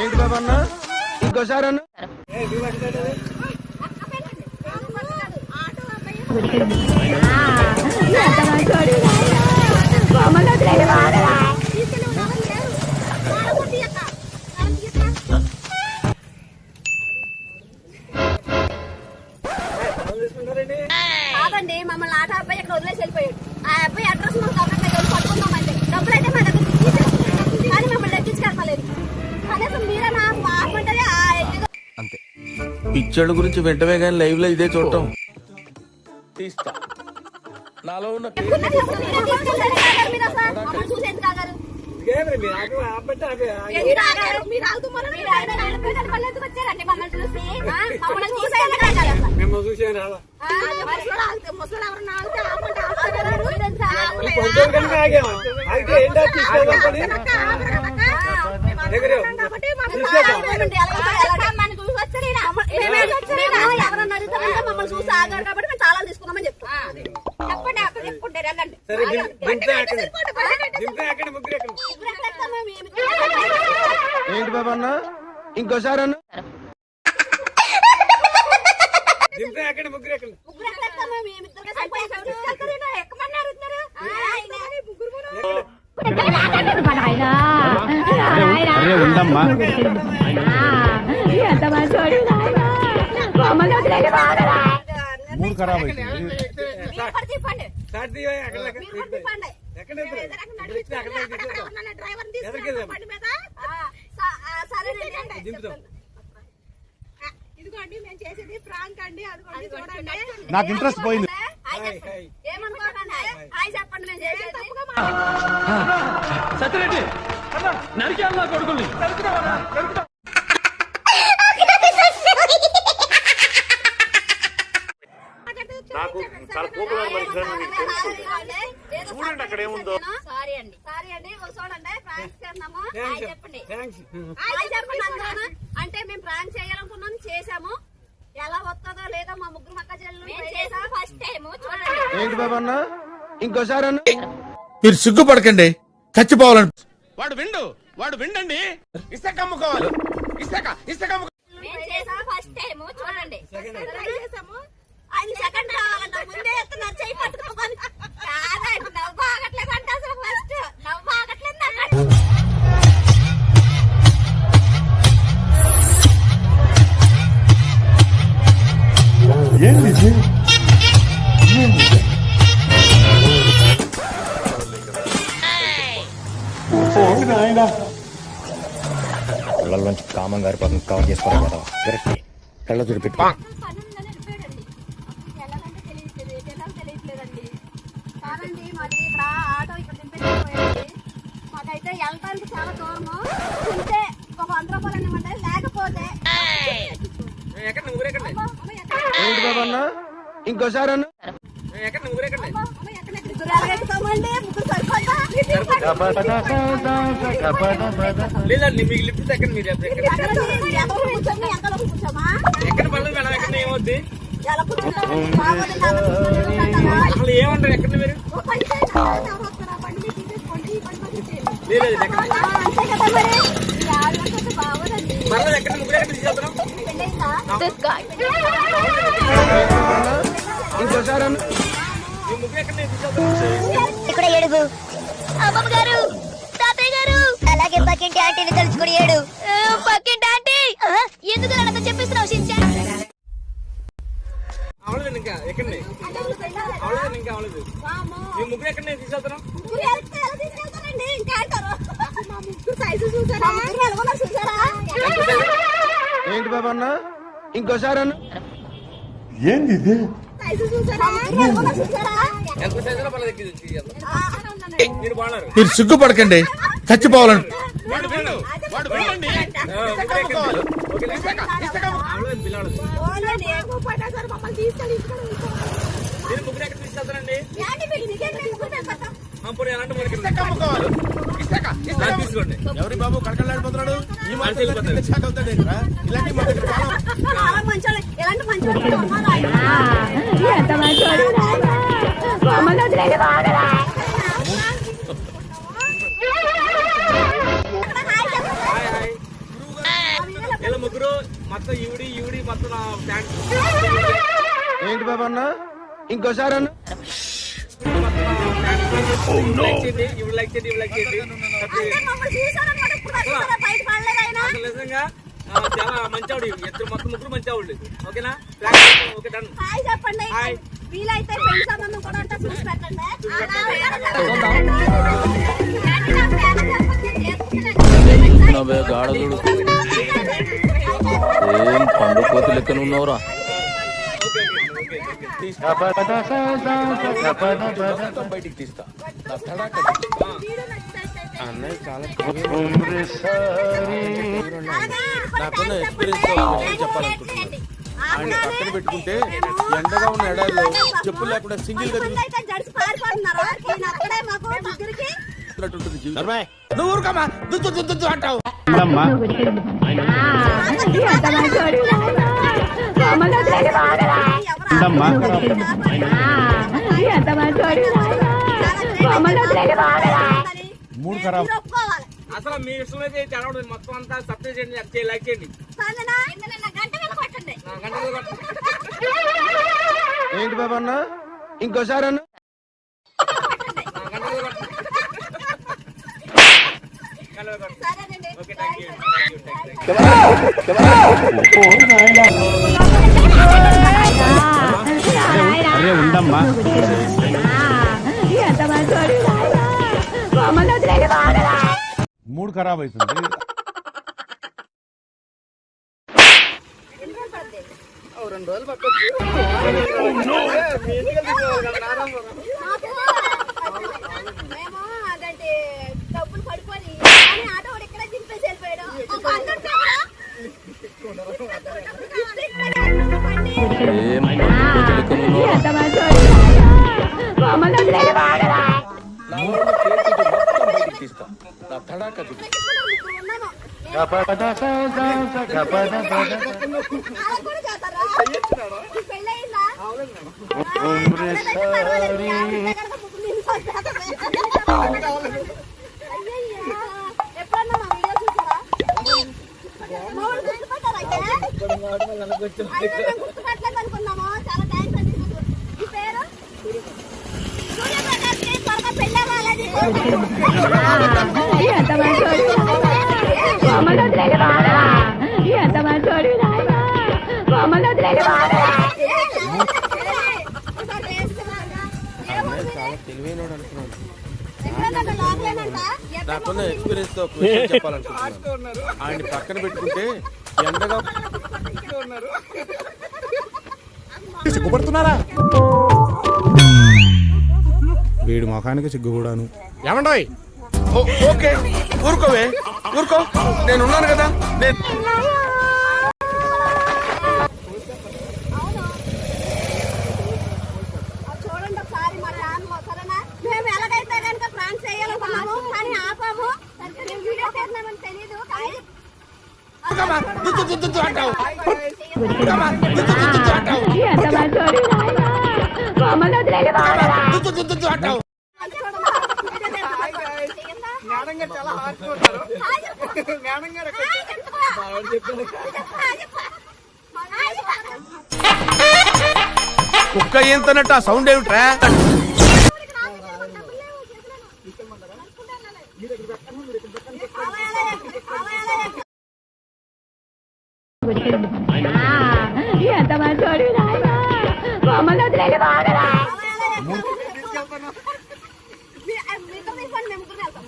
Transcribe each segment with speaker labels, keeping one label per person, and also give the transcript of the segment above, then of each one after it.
Speaker 1: ఏంటి బాబు అన్న ఇంకోసారి అన్న. పిక్చర్ల గురించి వెంటనే కానీ లైవ్లో ఇదే చూడటం. తీస్తా. నాలో ఉన్న
Speaker 2: దగ్గర
Speaker 3: ఎవరన్నా మమ్మల్ని చూసి ఆగారు కాబట్టి మేము తాళాలు తీసుకున్నామని చెప్తాం చెప్పండి అక్కడ చెప్పుకుంటారు వెళ్ళండి
Speaker 1: ఏంటి బాబు అన్న ఇంకోసారి అన్న
Speaker 4: అరే ఉండమ్మా మూడు ఖరాబ్ నాకు ఇంట్రెస్ట్ పోయింది.
Speaker 5: సత్యరెడ్డి నరికేయాలి నా కొడుకుల్ని.
Speaker 3: నాకు చాలా కోపం చూడండి అక్కడ ఏముందో. సారీ అండి. సారీ అండి. ఓ చూడండి ప్రాంక్ చేస్తున్నాము చెప్పండి. అంటే మేము ప్రాంక్ చేయాలనుకున్నాం చేసాము ఎలా వస్తుందో లేదో మా ముగ్గురు మక్క చెల్లెలు ఫస్ట్ టైం చూడండి.
Speaker 1: ఏంటి బాబు అన్న? ఇంకోసారి
Speaker 6: మీరు సిగ్గుపడకండి. చచ్చిపోవాలని
Speaker 5: వాడు విండు. వాడు విండండి. ఇసుక అమ్ముకోవాలి. ఇసుక ఇసుక
Speaker 3: ఫస్ట్ టైం చూడండి. ఆయన సెకండ్ రావాలంట ముందే ఎత్తున్నారు చేయి పట్టుకోమని. కాదండి నవ్వు ఆగట్లేదు అంటే అసలు ఫస్ట్ నవ్వు ఆగట్లేదు
Speaker 7: కామం కవర్ చేసుకోవాలి కదా కరెక్ట్ కళ్ళ చూడు
Speaker 3: వెళ్ళటానికి చాలా దూరము ఉంటే ఒక వంద రూపాయలు ఇవ్వండి లేకపోతే
Speaker 1: ఇంకోసారి?
Speaker 2: లేదండి మీకు లిఫ్ట్ ఎక్కడ మీరు ఎక్కడ పనులు మేడం ఎక్కడ ఏమవుద్ది? అసలు ఏమంటారు ఎక్కడ మీరు
Speaker 8: ఇక్కడ ఏడుగు. అమ్మమ్మ గారు తాతయ్య గారు. అలాగే పక్కింటి ఆంటీని తలుచుకుని ఏడు. పక్కింటి ఆంటీ! ఎందుకు
Speaker 2: పర్లేదు ఎక్కి తీసుకెళ్తాం
Speaker 3: ఆ, అవునండి.
Speaker 2: మీరు
Speaker 6: సిగ్గుపడకండి. చచ్చిపోవాలని.
Speaker 5: వాడు ఎవరి బాబు కడకలాడిపోతున్నాడు ఈ మాట అవుతాడు ఇలాంటి
Speaker 3: మొత్తం ఏంటి
Speaker 6: బాబు అన్న? ఇంకోసారి అన్న.
Speaker 9: Oh no! You like it,
Speaker 2: you. నిజంగా చాలా మంచి ఆవిడ ఇద్దరు మొత్తం ముగ్గురు ఓకేనా ఫ్లాగ్ ఓకే డన్
Speaker 9: హాయ్ చెప్పండి
Speaker 2: హాయ్.
Speaker 9: వీలైతే పెళ్ళి సంబంధం కూడా ఉంటే చూసి పెట్టండి
Speaker 5: నవ్వే గాడదుడు ఏం పండు కోతి లెక్కన ఉన్నావురా బయటికి తీస్తా. అన్నయ్య చాలా నాకున్న ఎక్స్పీరియన్స్తో నేను చెప్పాలనుకుంటున్నాను ఆయన పక్కన పెట్టుకుంటే ఎండగా ఉన్న ఎడారిలో చెప్పులు లేకుండా
Speaker 6: సింగిల్గా నువ్వు ఊరుకమ్మా దుద్దు అంటావు
Speaker 4: మూడు ఖరాబ్.
Speaker 2: అసలు మీ ఇష్టం అయితే చదవడం మొత్తం అంతా సబ్స్క్రైబ్ చేయండి లైక్ చేయండి.
Speaker 6: ఏంటి బాబు అన్న? ఇంకోసారి అన్న.
Speaker 2: ఓకే థ్యాంక్ యూ
Speaker 4: అరే ఉండమ్మా మూడు ఖరాబ్ అవుతుంది
Speaker 9: అదంటే డబ్బులు పడిపోయి ఆటో ఇక్కడే దింపేసి వెళ్ళిపోయాడు
Speaker 5: తీస్తా నా తడాక తీస్తా. తెలివైనోడు అనుకున్నాను నాకున్న ఎక్స్పీరియన్స్తో చెప్పాలనుకుంటున్నాను ఆయన పక్కన పెట్టుకుంటే ఎండగా
Speaker 4: సిగ్గుపడుతున్నారా వీడి ముఖానికి సిగ్గు కూడాను.
Speaker 6: ఏమండోయ్?
Speaker 1: ఓకే. ఊరుకోవే. ఊరుకో. నేను ఉన్నాను కదా. నేను
Speaker 9: చూడండి మేము ఎలాగైతే కనుక
Speaker 1: దుద్దు దుద్దు దుద్దు అంటావు. అంటావు
Speaker 2: మేడం గారు చాలా హార్ట్ ఉంటారు మేడం గారు
Speaker 1: కుక్క ఏంటన్నట్టు ఆ సౌండ్ ఏమిట్రా?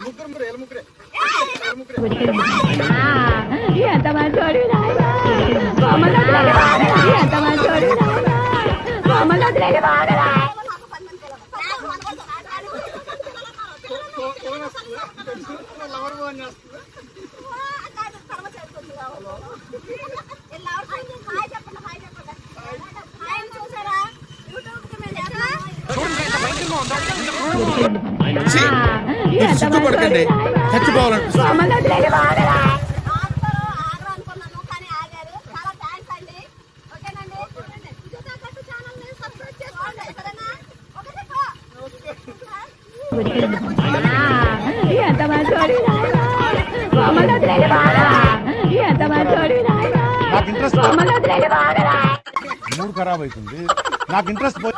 Speaker 1: ఎంత ఎంత మంచోడు
Speaker 4: మమ్మల్ని వదిలేదు
Speaker 1: మీరు సిగ్గుపడకండి చచ్చిపోవాలనిపిస్తుంది
Speaker 4: మూడు ఖరాబ్ అవుతుంది. నాకు ఇంట్రెస్ట్ పోయి